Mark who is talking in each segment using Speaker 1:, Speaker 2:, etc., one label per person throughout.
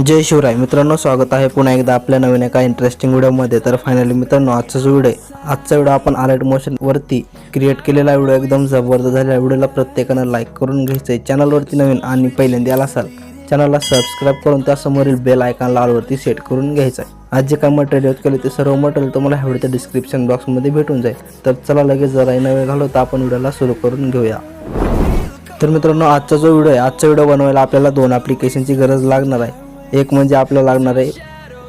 Speaker 1: जय शिवराय. मित्रांनो स्वागत आहे पुन्हा एकदा आपल्या नवीन एका इंटरेस्टिंग व्हिडिओमध्ये तर फायनली मित्रांनो आजचा जो व्हिडिओ आहे आजचा व्हिडिओ आपण अलर्ट मोशनवरती क्रिएट केलेला व्हिडिओ एकदम जबरदस्त झालेला व्हिडिओला प्रत्येकानं लाईक करून घ्यायचं आहे चॅनलवरती नवीन आणि पहिल्यांदा आला असाल चॅनलला सबस्क्राईब करून त्यासमोरील बेल आयकॉन लालवरती सेट करून घ्यायचं आहे आज जे काय मटेरियल यूज केले ते सर्व मटेरियल तुम्हाला ह्या व्हिडिओच्या डिस्क्रिप्शन बॉक्समध्ये भेटून जाईल. तर चला लगेच जरा नवे घालवता. आपण व्हिडिओला सुरू करून घेऊया. तर मित्रांनो आजचा जो व्हिडिओ आहे आजचा व्हिडिओ बनवायला आपल्याला दोन ॲप्लिकेशनची गरज लागणार आहे. एक म्हणजे आपल्याला लागणार आहे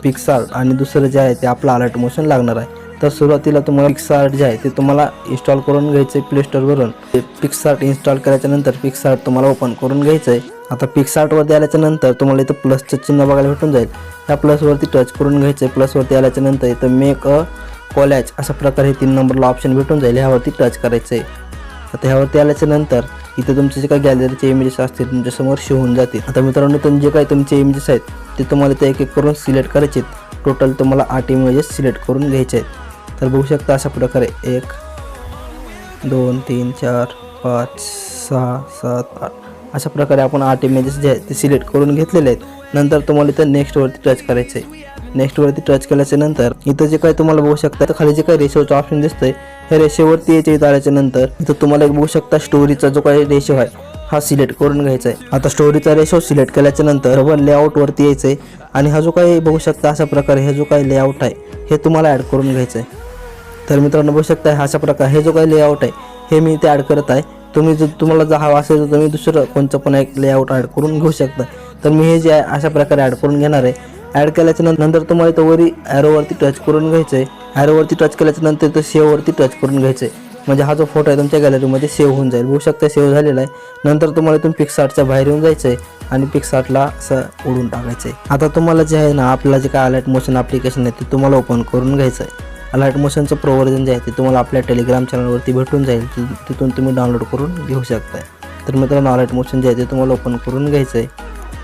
Speaker 1: पिक्सार्ट आणि दुसरं जे आहे ते आपलं अलर्ट मोशन लागणार आहे. तर सुरुवातीला तुम्हाला पिक्सार्ट जे आहे ते तुम्हाला इन्स्टॉल करून घ्यायचं आहे प्लेस्टोरवरून पिक्सार्ट इन्स्टॉल केल्याच्यानंतर पिक्सार्ट तुम्हाला ओपन करून घ्यायचं आहे. आता पिक्सार्टवरती आल्याच्यानंतर तुम्हाला इथं प्लसचं चिन्ह बघायला भेटून जाईल. त्या प्लसवरती टच करून घ्यायचं आहे. प्लसवरती आल्याच्यानंतर इथं मेक अ कॉलॅच अशा प्रकारे हे तीन नंबरला ऑप्शन भेटून जाईल. ह्यावरती टच करायचं आहे. आता ह्यावरती आल्याच्यानंतर इथे तुमचे जे काही गॅलरीचे इमेजेस असतील तुमच्यासमोर शो होऊन जातील. आता मित्रांनो तुम्ही जे काही तुमचे इमेजेस आहेत ते तुम्हाला ते एक एक करून सिलेक्ट करायचे आहेत. टोटल तुम्हाला आठ इमेजेस सिलेक्ट करून घ्यायचे आहेत. तर बघू शकता अशा प्रकारे एक दोन तीन चार पाच सहा सात आठ. अशा प्रकारे आपण आठ इमेजेस जे आहेत ते सिलेक्ट करून घेतलेले आहेत. नंतर तुम्हाला इथं नेक्स्टवरती टच करायचं आहे नेक्स्टवरती टच केल्याच्यानंतर इथं जे काही तुम्हाला बघू शकता तर खाली जे काही रेशोचं ऑप्शन दिसतंय ह्या रेषेवरती याच्या इथं आल्याच्यानंतर इथं तुम्हाला एक बघू शकता स्टोरीचा जो काही रेशो आहे हा सिलेक्ट करून घ्यायचा आहे. आता स्टोरीचा रेशो सिलेक्ट केल्याच्यानंतर डबल लेआउटवरती यायचं आहे आणि हा जो काही बघू शकता अशा प्रकारे हे जो काही लेआउट आहे हे तुम्हाला ॲड करून घ्यायचं आहे. तर मित्रांनो बघू शकता अशा प्रकारे हे जो काही लेआउट आहे हे मी इथे ॲड करत आहे. तुम्ही जर तुम्हाला जर हवा असेल तर तुम्ही दुसरं कोणतं पण एक लेआउट ॲड करून घेऊ शकता. तर मी हे जे आहे अशा प्रकारे ॲड करून घेणार आहे. ॲड केल्याच्यानंतर तुम्हाला तो वरी ॲरोवरती टच करून घ्यायचं आहे ॲरोवरती टच केल्याच्यानंतर तो सेववरती टच करून घ्यायचं आहे म्हणजे हा जो फोटो आहे तुमच्या गॅलरीमध्ये सेव्ह होऊन जाईल. बघू शकता सेव्ह झालेला आहे. नंतर तुम्हाला इथून पिक्सार्टच्या बाहेर येऊन जायचं आहे आणि पिक्सार्टला असं उडून टाकायचं आहे आता तुम्हाला जे आहे ना आपलं जे काय अलर्ट मोशन ॲप्लिकेशन आहे ते तुम्हाला ओपन करून घ्यायचं आहे अलर्ट मोशनचं प्रोव्हर्जन जे आहे ते तुम्हाला आपल्या टेलिग्राम चॅनलवरती भेटून जाईल. तिथून तुम्ही डाउनलोड करून घेऊ शकताय. तर मित्रांनो अलर्ट मोशन जे आहे ते तुम्हाला ओपन करून घ्यायचं आहे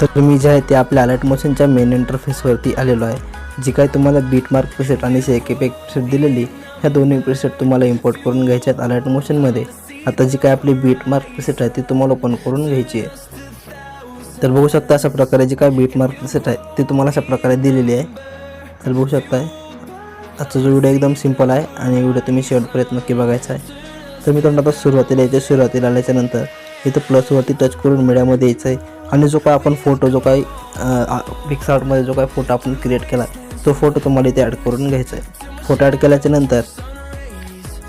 Speaker 1: तर मी जे आहे ते आपल्या अलर्ट मोशनच्या मेन इंटरफेसवरती आलेलो आहे. जी काय तुम्हाला बीट मार्क प्रिसेट आणि शेक इफेक्ट प्रिसेट दिलेली ह्या दोन्ही प्रिसेट तुम्हाला इम्पोर्ट करून घ्यायच्या आहेत अलर्ट मोशनमध्ये आता जी काय आपली बीट मार्क प्रिसेट आहे ती तुम्हाला ओपन करून घ्यायची आहे. तर बघू शकता अशा प्रकारे जी काय बीट मार्क प्रिसेट आहे ती तुम्हाला अशा प्रकारे दिलेली आहे. तर बघू शकताय आजचा जो व्हिडिओ एकदम सिंपल आहे आणि व्हिडिओ तुम्ही शेवटपर्यंत नक्की बघायचा आहे. तर मित्रांनो आता सुरुवातीला यायचं सुरुवातीला आल्याच्यानंतर इथं प्लसवरती टच करून मीडियामध्ये यायचं आहे आणि जो काय आपण फोटो जो काही पिक्सआर्टमध्ये जो काही फोटो आपण क्रिएट केला तो फोटो तुम्हाला इथे ॲड करून घ्यायचा आहे फोटो ॲड केल्याच्यानंतर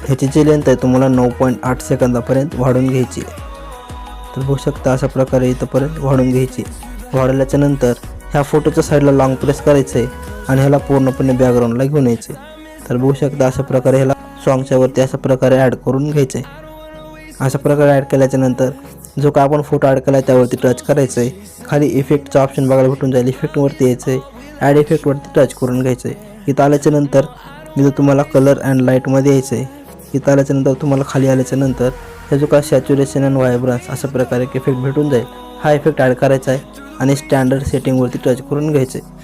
Speaker 1: ह्याची जी लेंथ आहे तुम्हाला नऊ पॉईंट आठ सेकंदापर्यंत वाढून घ्यायची आहे. तर बघू शकता अशा प्रकारे इथंपर्यंत वाढून घ्यायची वाढवल्याच्या नंतर ह्या फोटोच्या साईडला लॉंग प्रेस करायचं आहे आणि ह्याला पूर्णपणे बॅकग्राऊंडला घेऊन यायचे तर बघू शकता अशा प्रकारे ह्याला सॉंगच्या वरती अशा प्रकारे ॲड करून घ्यायचं आहे अशा प्रकारे ॲड केल्याच्यानंतर जो का आपण फोटो ॲड केला आहे त्यावरती टच करायचं आहे खाली इफेक्टचा ऑप्शन बघायला भेटून जाईल. इफेक्टवरती यायचं आहे ॲड इफेक्टवरती टच करून घ्यायचं आहे इथं आल्याच्यानंतर इथं तुम्हाला कलर अँड लाईटमध्ये यायचं आहे इथं आल्याच्यानंतर तुम्हाला खाली आल्याच्यानंतर हे जो काय सॅच्युरेशन अँड व्हायब्रन्स अशा प्रकारे एक इफेक्ट भेटून जाईल. हा इफेक्ट ॲड करायचा आहे आणि स्टँडर्ड सेटिंगवरती टच करून घ्यायचं आहे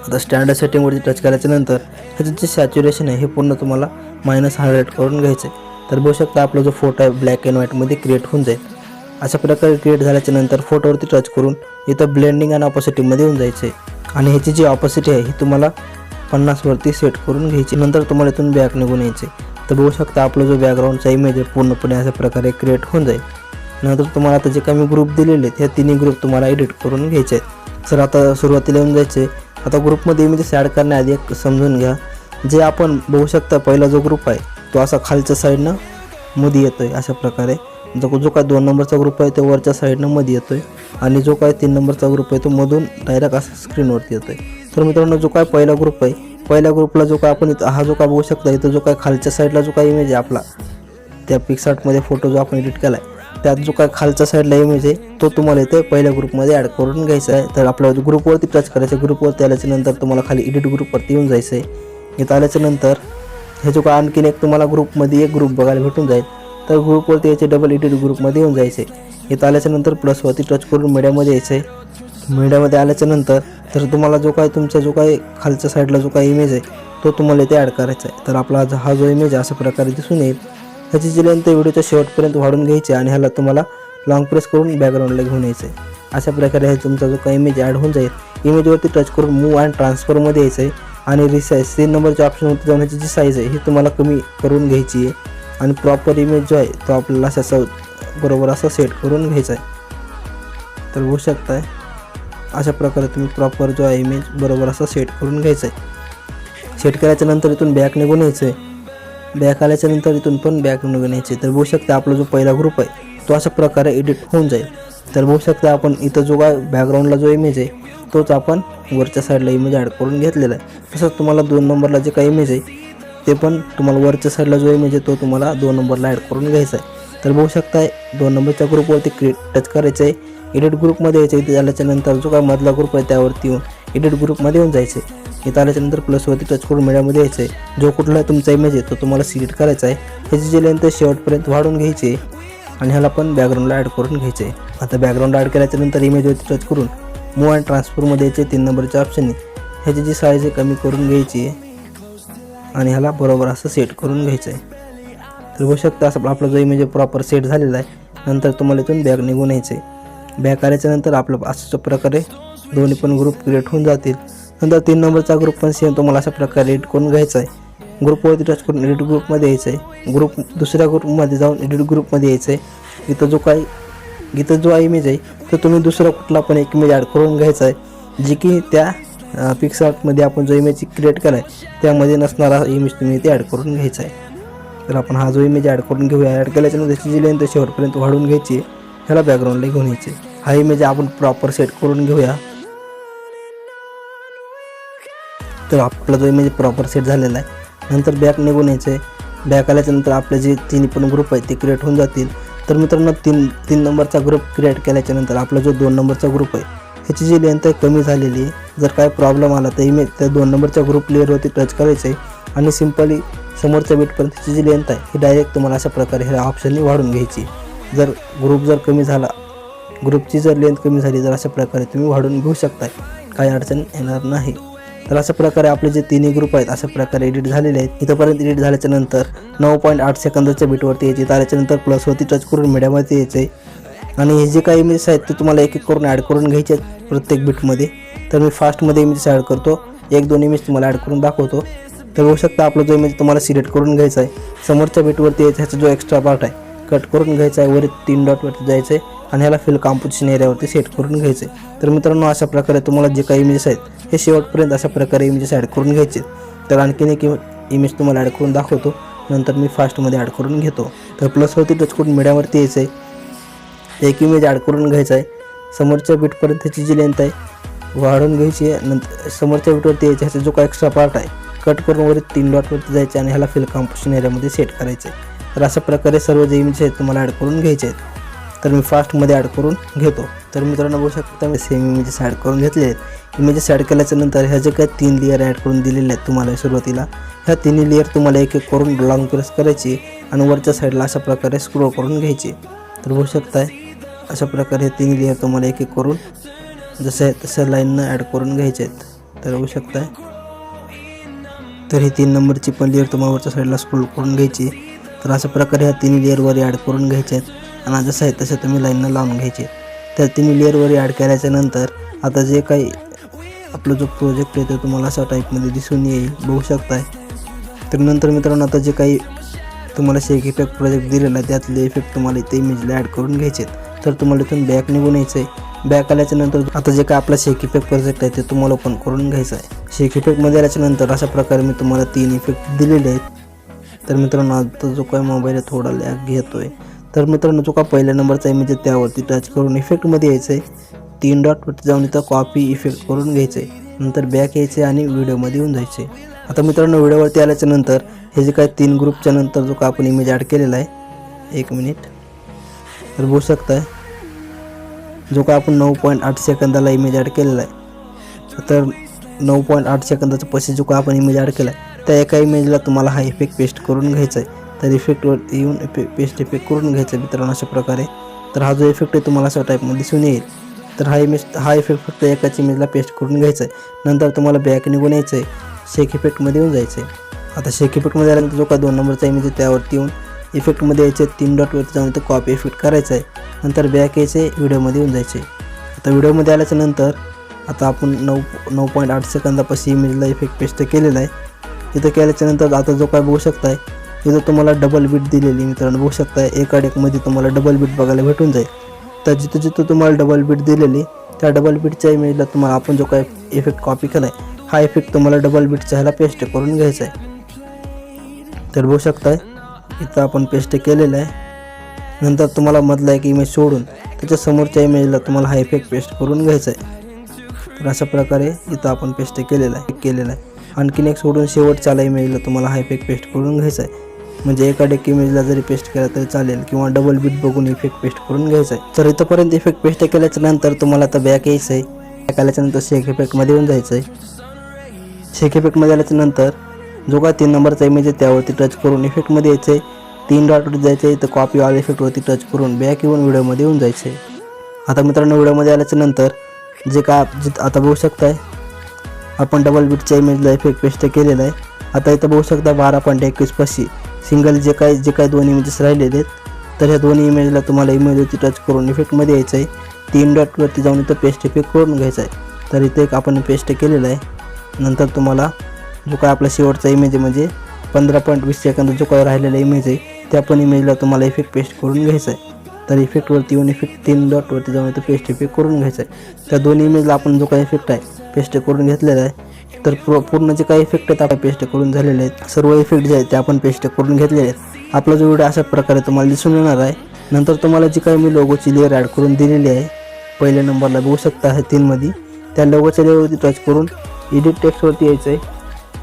Speaker 1: आता स्टँडर्ड सेटिंगवरती टच करायच्यानंतर ह्याचं जे सॅच्युरेशन आहे हे पूर्ण तुम्हाला मायनस हंड्रेड करून घ्यायचं आहे तर बघू शकता आपला जो फोटो आहे ब्लॅक अँड व्हाईटमध्ये क्रिएट होऊन जाईल. अशा प्रकारे क्रिएट झाल्याच्यानंतर फोटोवरती टच करून इथं ब्लेंडिंग आणि ऑपॉसिटीमध्ये येऊन जायचं आहे आणि ह्याची जी ऑपॉसिटी आहे ही तुम्हाला पन्नासवरती सेट करून घ्यायची. नंतर तुम्हाला इथून बॅक निघून यायचे तर बघू शकता आपला जो बॅकग्राऊंडचा इमेज आहे पूर्णपणे अशा प्रकारे क्रिएट होऊन जाईल. नंतर तुम्हाला आता जे काही मी ग्रुप दिलेले आहेत ह्या तिन्ही ग्रुप तुम्हाला एडिट करून घ्यायचे आहेत. सर आता सुरुवातीला येऊन जायचे आता ग्रुपमध्ये इमेजेस ॲड करण्याआधी एक समजून घ्या. जे आपण बघू शकता पहिला जो ग्रुप आहे तो असा खालच्या साईडनं मध्ये येतो आहे अशा प्रकारे. जो जो काय दोन नंबरचा ग्रुप आहे तो वरच्या साईडनं मध्ये येतो आहे आणि जो काय तीन नंबरचा ग्रुप आहे तो मधून डायरेक्ट असा स्क्रीनवरती येतो आहे तर मित्रांनो जो काय पहिला ग्रुप आहे पहिल्या ग्रुपला जो काय आपण हा जो काय बघू शकता इथं जो काय खालच्या साईडला जो काय इमेज आहे आपला त्या पिक्सार्टमध्ये फोटो जो आपण एडिट केला आहे त्यात जो काय खालच्या साईडला इमेज आहे तो तुम्हाला इथे पहिल्या ग्रुपमध्ये ॲड करून घ्यायचा आहे. तर आपल्या ग्रुपवरती टच करायचं ग्रुपवरती आल्याच्यानंतर तुम्हाला खाली एडिट ग्रुपवरती येऊन जायचं आहे इथं आल्याच्यानंतर ह्याच्या काय आणखीन एक तुम्हाला ग्रुपमध्ये एक ग्रुप बघायला भेटून जाईल. तर ग्रुपवरती याचे डबल एडिट ग्रुपमध्ये येऊन जायचे. इथं आल्याच्यानंतर प्लसवरती टच करून मीडियामध्ये यायचं. आहे मीडियामध्ये आल्याच्यानंतर तर तुम्हाला जो काय तुमचा जो काय खालच्या साईडला जो काय इमेज आहे तो तुम्हाला इथे ॲड करायचा आहे. तर आपला हा जो इमेज आहे अशा प्रकारे दिसून येईल. ह्याची जी लेंथ व्हिडिओच्या शेवटपर्यंत वाढून घ्यायची आणि ह्याला तुम्हाला लॉंग प्रेस करून बॅकग्राऊंडला घेऊन यायचं आहे. अशा प्रकारे हे तुमचा जो काही इमेज ॲड होऊन जाईल. इमेजवरती टच करून मूव अँड ट्रान्सफरमध्ये यायचं आहे. आणि रिसाईज तीन नंबरच्या ऑप्शनवरती जाऊन ह्याची जी साईज आहे ही तुम्हाला कमी करून घ्यायची आहे. आणि प्रॉपर इमेज जो आहे तो आपल्याला असा बरोबर असा सेट करून घ्यायचा आहे. तर होऊ शकताय अशा प्रकारे तुम्ही प्रॉपर जो आहे इमेज बरोबर असा सेट करून घ्यायचा आहे. सेट करायच्या नंतर इथून बॅक निघून यायचं आहे बॅक आल्याच्यानंतर इथून पण बॅक निघून यायचे तर होऊ शकता आपला जो पहिला ग्रुप आहे तो अशा प्रकारे एडिट होऊन जाईल. तर बघू शकता आपण इथं जो काय बॅकग्राऊंडला जो इमेज आहे तोच आपण वरच्या साईडला इमेज ॲड करून घेतलेला आहे. तसंच तुम्हाला दोन नंबरला जे काही इमेज आहे ते पण तुम्हाला वरच्या साईडला जो इमेज आहे तो तुम्हाला दोन नंबरला ॲड करून घ्यायचा आहे. तर बघू शकता दोन नंबरच्या ग्रुपवरती क्रिएट टच करायचं आहे. एडिट ग्रुपमध्ये यायचं इथे झाल्याच्यानंतर जो काय मधला ग्रुप आहे त्यावरती येऊन एडिट ग्रुपमध्ये येऊन जायचं आहे. इथं आल्याच्यानंतर प्लसवरती टच करून मीडियामध्ये यायचं आहे. जो कुठला तुमचा इमेज आहे तो तुम्हाला सिलेक्ट करायचा आहे. ह्याची जी लेंथ शेवटपर्यंत वाढून घ्यायची आहे. आणि ह्याला पण बॅकग्राऊंडला ॲड करून घ्यायचे आहे. आता बॅकग्राऊंड ॲड केल्याच्यानंतर इमेजवरती टच करून मूव अँड ट्रान्सफरमध्ये याचे तीन नंबरच्या ऑप्शनने ह्याची जी साईज आहे कमी करून घ्यायची आहे. आणि ह्याला बरोबर असं सेट करून घ्यायचं आहे. तर होऊ शकतं असं आपला जो इमेज प्रॉपर सेट झालेला आहे. नंतर तुम्हाला इथून बॅग निघून यायचं आहे. बॅग आल्याच्यानंतर आपलं अशाच प्रकारे दोन्ही पण ग्रुप क्रिएट होऊन जातील. नंतर तीन नंबरचा ग्रुप पण सेम तुम्हाला अशा प्रकारे एडिट करून घ्यायचा आहे. ग्रुपवरती टच करून एडिट ग्रुपमध्ये यायचं आहे. ग्रुप दुसऱ्या ग्रुपमध्ये जाऊन एडिट ग्रुपमध्ये यायचं आहे. इथं जो काही इथं जो इमेज आहे तो तुम्ही दुसरा कुठला पण एक इमेज ॲड करून घ्यायचा आहे. जी की त्या पिक्सआर्टमध्ये आपण जो इमेज क्रिएट केला आहे त्यामध्ये नसणारा इमेज तुम्ही ते ॲड करून घ्यायचा आहे. तर आपण हा जो इमेज ॲड करून घेऊया ॲड केल्याच्यानंतर त्याची जी लेंथ शेवटपर्यंत वाढवून घ्यायची आहे. ह्याला बॅकग्राऊंडला घेऊन यायचे हा इमेज आपण प्रॉपर सेट करून घेऊया. तर आपला जो इमेज प्रॉपर सेट झालेला आहे नंतर बॅक निघून यायचं आहे. बॅक आल्याच्यानंतर आपले जे तिन्ही पण ग्रुप आहेत ते क्रिएट होऊन जातील. तर मित्रांनो तीन तीन नंबरचा ग्रुप क्रिएट केल्याच्यानंतर आपला जो दोन नंबरचा ग्रुप आहे ह्याची जी लेंथ आहे कमी झालेली आहे. जर काय प्रॉब्लेम आला तर इमेज त्या दोन नंबरच्या ग्रुप लेअरवरती टच करायचं आहे आणि सिम्पली समोरच्या बीटपर्यंतची जी लेंथ आहे ही डायरेक्ट तुम्हाला अशा प्रकारे ह्या ऑप्शनने वाढून घ्यायची जर ग्रुप जर कमी झाला ग्रुपची जर लेंथ कमी झाली तर अशा प्रकारे तुम्ही वाढून घेऊ शकताय. काही अडचण येणार नाही. तर अशा प्रकारे आपले जे तिन्ही ग्रुप आहेत अशा प्रकारे एडिट झालेले आहेत. इथंपर्यंत एडिट झाल्याच्यानंतर नऊ पॉईंट आठ सेकंदाच्या बीटवरती यायचे. त्याच्यानंतर प्लसवरती टच करून मीडियामध्ये यायचे. आणि हे जे काही इमेजेस आहेत ते तुम्हाला एक एक करून ॲड करून घ्यायचे आहेत प्रत्येक बीटमध्ये तर मी फास्टमध्ये इमेजेस ॲड करतो. एक दोन इमेज तुम्हाला ॲड करून दाखवतो. तर होऊ शकता आपला जो इमेज तुम्हाला सिलेक्ट करून घ्यायचा आहे समोरच्या बीटवरती यायचा ह्याचा जो एक्स्ट्रा पार्ट आहे कट करून घ्यायचा आहे वरील तीन डॉटवरती जायचं आहे आणि ह्याला फिल कॉम्पोजिशन एरियावरती सेट करून घ्यायचे. तर मित्रांनो अशा प्रकारे तुम्हाला जे काही इमेजेस आहेत हे शेवटपर्यंत अशा प्रकारे इमेजेस ॲड करून घ्यायचे. तर आणखीन एक इमेज तुम्हाला ॲड करून दाखवतो. नंतर मी फास्टमध्ये ॲड करून घेतो. तर प्लसवरती टच करून मीडियावरती यायचं आहे एक इमेज ॲड करून घ्यायचं आहे. समोरच्या बीटपर्यंत त्याची जी लेंथ आहे वाढवून घ्यायची आहे. नंतर समोरच्या बीटवरती यायची ह्याचा जो काय एक्स्ट्रा पार्ट आहे कट करून वरती तीन डॉटवरती जायचे आणि ह्याला फिल कॉम्पोजिशन एरियामध्ये सेट करायचे तर अशा प्रकारे सर्व जे इमेज आहेत तुम्हाला ॲड करून घ्यायचे आहेत. तर मी फास्टमध्ये ॲड करून घेतो. तर मित्रांनो बघू शकता मी सेम इमेजेस ॲड करून घेतले आहेत. इमेजेस ॲड केल्याच्यानंतर ह्या जे काही तीन लेअर ॲड करून दिलेले आहेत तुम्हाला सुरुवातीला ह्या तिन्ही लेअर तुम्हाला एक एक करून लॉंग प्रेस करायची आणि वरच्या साईडला अशा प्रकारे स्क्रोल करून घ्यायची. तर बघू शकताय अशा प्रकारे हे तीन लेअर तुम्हाला एक एक करून जसं आहे तसं लाईननं ॲड करून घ्यायचे आहेत. तर बघू शकताय. तर ही तीन नंबरची पण लेअर तुम्हाला वरच्या साईडला स्क्रोल करून घ्यायची. तर अशा प्रकारे ह्या तिन्ही लेअरवर ॲड करून घ्यायचे आहेत. आणि जसं आहे तसं तुम्ही लाईननं लावून घ्यायचे. तर तिन्ही लेअरवर ॲड केल्याच्यानंतर आता जे काही आपला जो प्रोजेक्ट आहे तो तुम्हाला अशा टाईपमध्ये दिसून येईल. बघू शकताय. तर नंतर मित्रांनो आता जे काही तुम्हाला शेक इफेक्ट प्रोजेक्ट दिलेला आहे त्यातले इफेक्ट तुम्हाला इथे इमेजला ॲड करून घ्यायचे आहेत. तर तुम्हाला इथून बॅक निघून यायचं आहे बॅक आल्याच्यानंतर आता जे काय आपला शेक इफेक्ट प्रोजेक्ट आहे ते तुम्हाला ओपन करून घ्यायचं आहे शेक इफेक्टमध्ये आल्याच्यानंतर अशा प्रकारे मी तुम्हाला तीन इफेक्ट दिलेले आहेत. तर मित्रांनो आता जो काय मोबाईल आहे थोडा लॅग घेतो आहे तर मित्रांनो जो का पहिल्या नंबरचा इमेज आहे त्यावरती टच करून इफेक्टमध्ये यायचं आहे तीन डॉटवरती जाऊन इथं कॉपी इफेक्ट करून घ्यायचं आहे नंतर बॅक यायचे आणि व्हिडिओमध्ये येऊन जायचे आता मित्रांनो व्हिडिओवरती आल्याच्यानंतर हे जे काय तीन ग्रुपच्या नंतर जो का आपण इमेज ॲड केलेला आहे एक मिनिट तर बघू शकताय जो का आपण नऊ पॉईंट आठ सेकंदाला इमेज ॲड केलेला आहे. तर नऊ पॉईंट आठ सेकंदाचा पैसे जो का आपण इमेज ॲड केला आहे त्या एका इमेजला तुम्हाला हा इफेक्ट पेस्ट करून घ्यायचा आहे तर इफेक्टवर येऊन इफेक्ट पेस्ट इफेक्ट करून घ्यायचा मित्रांनो अशा प्रकारे. तर हा जो इफेक्ट आहे तुम्हाला अशा टाईपमध्ये दिसून येईल. तर हा इमेज हा इफेक्ट फक्त एकाच इमेजला पेस्ट करून घ्यायचा आहे नंतर तुम्हाला बॅक निघून यायचं आहे शेक इफेक्टमध्ये येऊन जायचं आहे आता शेक इफेक्टमध्ये आल्यानंतर जो का दोन नंबरचा इमेज आहे त्यावरती येऊन इफेक्टमध्ये यायचे तीन डॉटवरती जाऊन तर कॉपी इफेक्ट करायचं आहे नंतर बॅक यायचे व्हिडिओमध्ये येऊन जायचे आता व्हिडिओमध्ये आल्याच्यानंतर आता आपण नऊ नऊ पॉईंट आठ सेकंदापासून इमेजला इफेक्ट पेस्ट केलेला आहे. इथं केल्याच्यानंतर आता जो काय बघू शकताय इथं तुम्हाला डबल बीट दिलेली मित्रांनो बघू शकताय एका डेकमध्ये तुम्हाला डबल बीट बघायला भेटून जाईल. तर जिथं जिथं तुम्हाला डबल बीट दिलेली त्या डबल बीटच्या इमेजला तुम्हाला आपण जो काय इफेक्ट कॉपी केला आहे हा इफेक्ट तुम्हाला डबल बीटच्या ह्याला पेस्ट करून घ्यायचा आहे. तर बघू शकताय इथं आपण पेस्ट केलेलं आहे. नंतर तुम्हाला मधला एक इमेज सोडून त्याच्या समोरच्या इमेजला तुम्हाला हा इफेक्ट पेस्ट करून घ्यायचा आहे. तर अशा प्रकारे इथं आपण पेस्ट केलेला आहे केलेला आहे. आणखीन एक सोडून शेवटच्याला इमेजला तुम्हाला हा इफेक्ट पेस्ट करून घ्यायचा आहे. म्हणजे एका डेक इमेजला जरी पेस्ट केला तरी चालेल किंवा डबल बीट बघून इफेक्ट पेस्ट करून घ्यायचा आहे तर इथंपर्यंत इफेक्ट पेस्ट केल्याच्यानंतर तुम्हाला आता बॅक यायचं आहे बॅक आल्याच्यानंतर शेक इफेक्टमध्ये येऊन जायचं आहे शेक इफेक्टमध्ये आल्याच्यानंतर जो का तीन नंबरचा इमेज आहे त्यावरती टच करून इफेक्टमध्ये यायचं आहे तीन डॉटवर जायचं आहे तर कॉपी ऑल इफेक्टवरती टच करून बॅक येऊन व्हिडिओमध्ये येऊन जायचं आहे आता मित्रांनो व्हिडिओमध्ये आल्याच्यानंतर जे काय आता बघू शकताय आपण डबल बीटच्या इमेजला इफेक्ट पेस्ट केलेला आहे. आता इथं बघू शकता बारा पॉईंट एकवीस पाचशे. सिंगल जे काय जे काय दोन इमेजेस राहिलेले आहेत तर ह्या दोन्ही इमेजला तुम्हाला इमेजवरती टच करून इफेक्टमध्ये यायचं आहे. तीन डॉटवरती जाऊन इथं पेस्ट इफेक्ट करून घ्यायचा आहे. तर इथं एक आपण पेस्ट केलेलं आहे. नंतर तुम्हाला जो काय आपला शेवटचा इमेज आहे म्हणजे पंधरा पॉईंट वीस सेकंद जो काय राहिलेला इमेज आहे त्या पण इमेजला तुम्हाला इफेक्ट पेस्ट करून घ्यायचा आहे. तर इफेक्टवरती येऊन इफेक्ट तीन डॉटवरती जाऊन इथं पेस्ट इफेक्ट करून घ्यायचा आहे. त्या दोन्ही इमेजला आपण जो काही इफेक्ट आहे पेस्ट करून घेतलेला आहे. तर पूर्ण जे काही इफेक्ट आहेत आपण पेस्ट करून झालेले आहेत. सर्व इफेक्ट जे आहेत ते आपण पेस्ट करून घेतलेले आहेत. आपला जो व्हिडिओ अशा प्रकारे तुम्हाला दिसून येणार आहे. नंतर तुम्हाला जी काही मी लोगोची लेअर ॲड करून दिलेली आहे पहिल्या नंबरला बघू शकता आहे तीनमध्ये त्या लोगोच्या लेअरवरती टच करून एडिट टेक्स्टवरती यायचं आहे.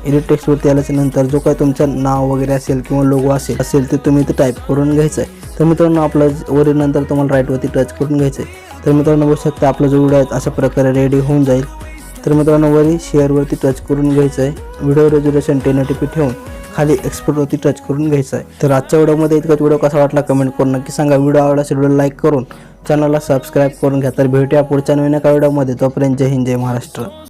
Speaker 1: एडिट टेक्स्टवरती आल्याच्यानंतर जो काही तुमचं नाव वगैरे असेल किंवा लोगो असेल असेल ते तुम्ही ते टाईप करून घ्यायचं आहे. तर मित्रांनो आपलं वरील नंतर तुम्हाला राईटवरती टच करून घ्यायचं आहे. तर मित्रांनो बघू शकता आपला जो व्हिडिओ आहे अशा प्रकारे रेडी होऊन जाईल. तर मित्रांनो वरी शेअरवरती टच करून घ्यायचं आहे व्हिडिओ रेज्युलेशन टेन एटी ठेवून खाली एक्सपोर्टवरती टच करून घ्यायचं आहे तर आजच्या व्हिडिओमध्ये इतकाच. व्हिडिओ कसा वाटला कमेंट करून नक्की सांगा. व्हिडिओ आवडला असेल व्हिडिओ लाईक करून चॅनलला सबस्क्राईब करून घ्या. तर भेटूया पुढच्या नवीन एका व्हिडिओमध्ये तोपर्यंत जय हिंद जय महाराष्ट्र.